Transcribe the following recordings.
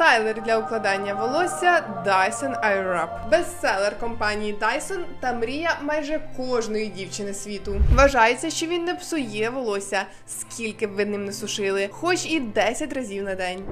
Стайлер для укладання волосся Dyson Airwrap. Бестселер компанії Dyson та мрія майже кожної дівчини світу. Вважається, що він не псує волосся, скільки б ви ним не сушили, хоч і 10 разів на день.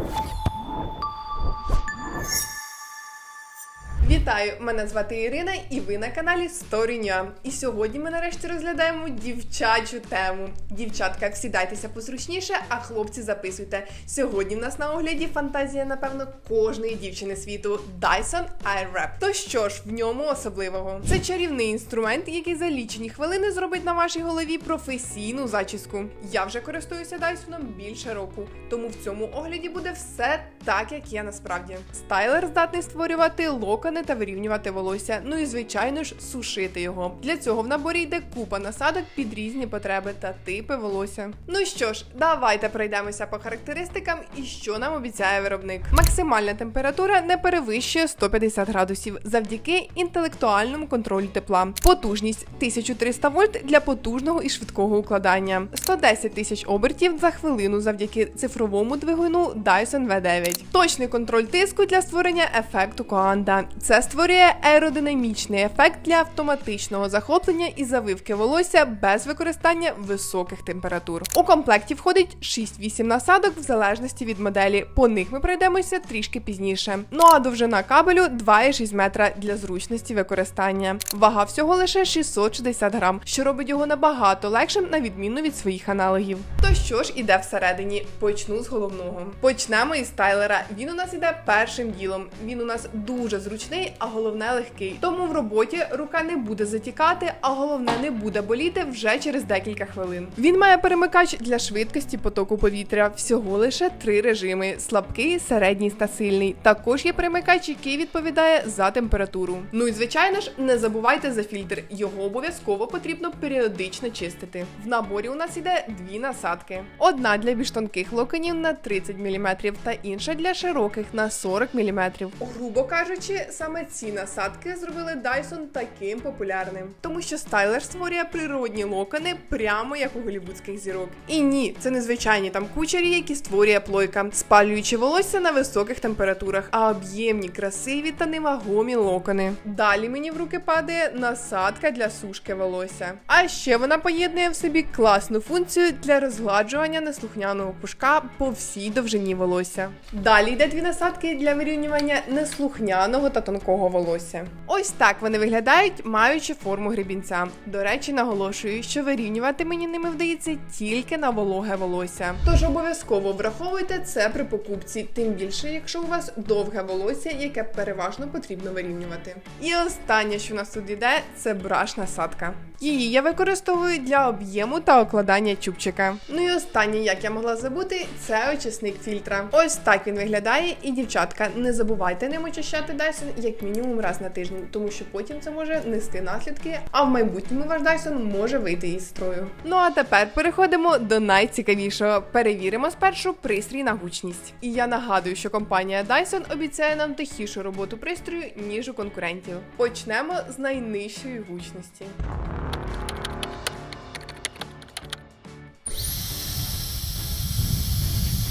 Вітаю! Мене звати Ірина, і ви на каналі Story І сьогодні ми нарешті розглядаємо дівчачу тему. Дівчатка, всідайтеся позручніше, а хлопці записуйте. Сьогодні в нас на огляді фантазія, напевно, кожної дівчини світу Dyson Airwrap. То що ж, в ньому особливого? Це чарівний інструмент, який за лічені хвилини зробить на вашій голові професійну зачіску. Я вже користуюся Dyson більше року, тому в цьому огляді буде все так, як є насправді. Стайлер здатний створювати локони та вирівнювати волосся. Ну і звичайно ж сушити його. Для цього в наборі йде купа насадок під різні потреби та типи волосся. Ну що ж, давайте пройдемося по характеристикам і що нам обіцяє виробник. Максимальна температура не перевищує 150 градусів завдяки інтелектуальному контролю тепла. Потужність 1300 вольт для потужного і швидкого укладання, 110 тисяч обертів за хвилину завдяки цифровому двигуну Dyson V9. Точний контроль тиску для створення ефекту коанда. Це створює аеродинамічний ефект для автоматичного захоплення і завивки волосся без використання високих температур. У комплекті входить 6-8 насадок в залежності від моделі. По них ми пройдемося трішки пізніше. Ну а довжина кабелю 2,6 метра для зручності використання. Вага всього лише 660 грам, що робить його набагато легшим на відміну від своїх аналогів. То що ж іде всередині? Почну з головного. Почнемо із тайлера. Він у нас іде першим ділом. Він у нас дуже зручний, а головне легкий. Тому в роботі рука не буде затікати, а головне не буде боліти вже через декілька хвилин. Він має перемикач для швидкості потоку повітря. Всього лише три режими: слабкий, середній та сильний. Також є перемикач, який відповідає за температуру. Ну і звичайно ж, не забувайте за фільтр. Його обов'язково потрібно періодично чистити. В наборі у нас іде дві насадки: одна для більш тонких локонів на 30 мм та інша для широких на 40 мм. Грубо кажучи, саме ці насадки зробили Dyson таким популярним, тому що стайлер створює природні локони прямо як у голівудських зірок. І ні, це не звичайні там кучері, які створює плойка, спалюючи волосся на високих температурах, а об'ємні, красиві та невагомі локони. Далі мені в руки падає насадка для сушки волосся. А ще вона поєднує в собі класну функцію для розгладжування неслухняного пушка по всій довжині волосся. Далі йде дві насадки для вирівнювання неслухняного та тонкого волосся. Ось так вони виглядають, маючи форму гребінця. До речі, наголошую, що вирівнювати мені ними вдається тільки на вологе волосся. Тож обов'язково враховуйте це при покупці, тим більше, якщо у вас довге волосся, яке переважно потрібно вирівнювати. І останнє, що у нас тут йде, це браш насадка. Її я використовую для об'єму та окладання чубчика. Ну і останнє, як я могла забути, це очисник фільтра. Ось так він виглядає. І дівчатка, не забувайте ним очищати Dyson як мінімум раз на тиждень, тому що потім це може нести наслідки, а в майбутньому ваш Dyson може вийти із строю. Ну а тепер переходимо до найцікавішого. Перевіримо спершу пристрій на гучність. І я нагадую, що компанія Dyson обіцяє нам тихішу роботу пристрою, ніж у конкурентів. Почнемо з найнижчої гучності.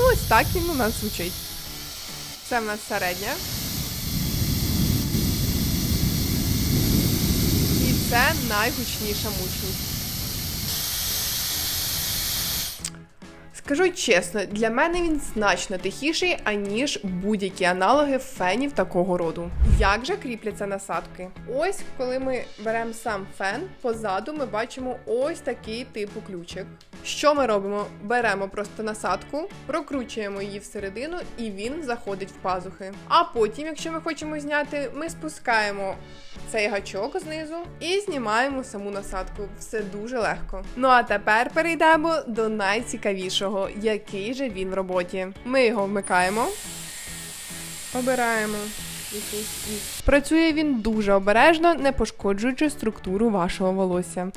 Ось так він у нас звучить. Це в нас середня. І це найгучніша мучність. Скажу чесно, для мене він значно тихіший, аніж будь-які аналоги фенів такого роду. Як же кріпляться насадки? Ось, коли ми беремо сам фен, позаду ми бачимо ось такий типу ключик. Що ми робимо? Беремо просто насадку, прокручуємо її всередину, і він заходить в пазухи. А потім, якщо ми хочемо зняти, ми спускаємо цей гачок знизу і знімаємо саму насадку. Все дуже легко. Ну а тепер перейдемо до найцікавішого, який же він в роботі. Ми його вмикаємо, обираємо. Працює він дуже обережно, не пошкоджуючи структуру вашого волосся.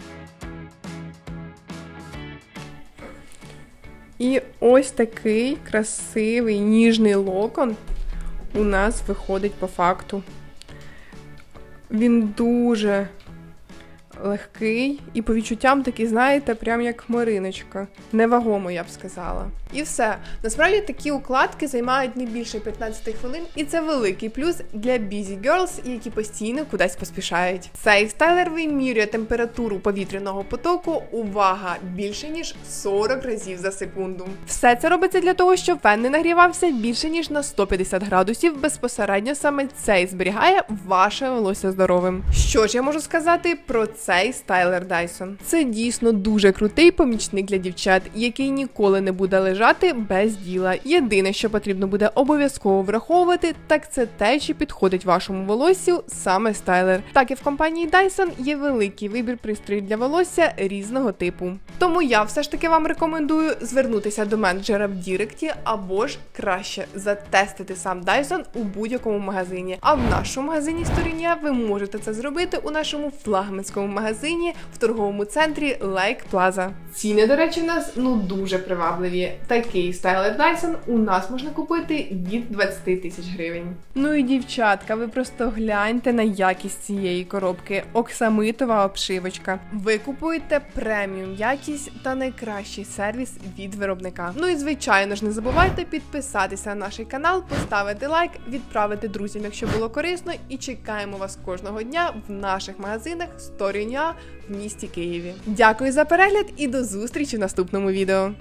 І ось такий красивий ніжний локон у нас виходить по факту. Він дуже легкий і по відчуттям такий, знаєте, прям як хмариночка. Невагомо, я б сказала. І все. Насправді такі укладки займають не більше 15 хвилин, і це великий плюс для busy girls, які постійно кудись поспішають. Цей стайлер вимірює температуру повітряного потоку. Увага! Більше ніж 40 разів за секунду. Все це робиться для того, щоб фен не нагрівався більше ніж на 150 градусів. Безпосередньо саме цей зберігає ваше волосся здоровим. Що ж я можу сказати про цей стайлер Dyson? Це дійсно дуже крутий помічник для дівчат, який ніколи не буде лежати без діла. Єдине, що потрібно буде обов'язково враховувати, так це те, чи підходить вашому волоссю саме стайлер. Так і в компанії Dyson є великий вибір пристроїв для волосся різного типу. Тому я все ж таки вам рекомендую звернутися до менеджера в Діректі або ж краще затестити сам Dyson у будь-якому магазині. А в нашому магазині Сторіння ви можете це зробити у нашому флагманському магазині в торговому центрі Lake Plaza. Ціни, до речі, у нас ну дуже привабливі. Такий стайлер Dyson у нас можна купити від 20 тисяч гривень. Ну і дівчатка, ви просто гляньте на якість цієї коробки. Оксамитова обшивочка. Ви купуєте преміум якість та найкращий сервіс від виробника. Ну і звичайно ж, не забувайте підписатися на наш канал, поставити лайк, відправити друзям, якщо було корисно, і чекаємо вас кожного дня в наших магазинах Сторіння в місті Києві. Дякую за перегляд і до зустрічі в наступному відео.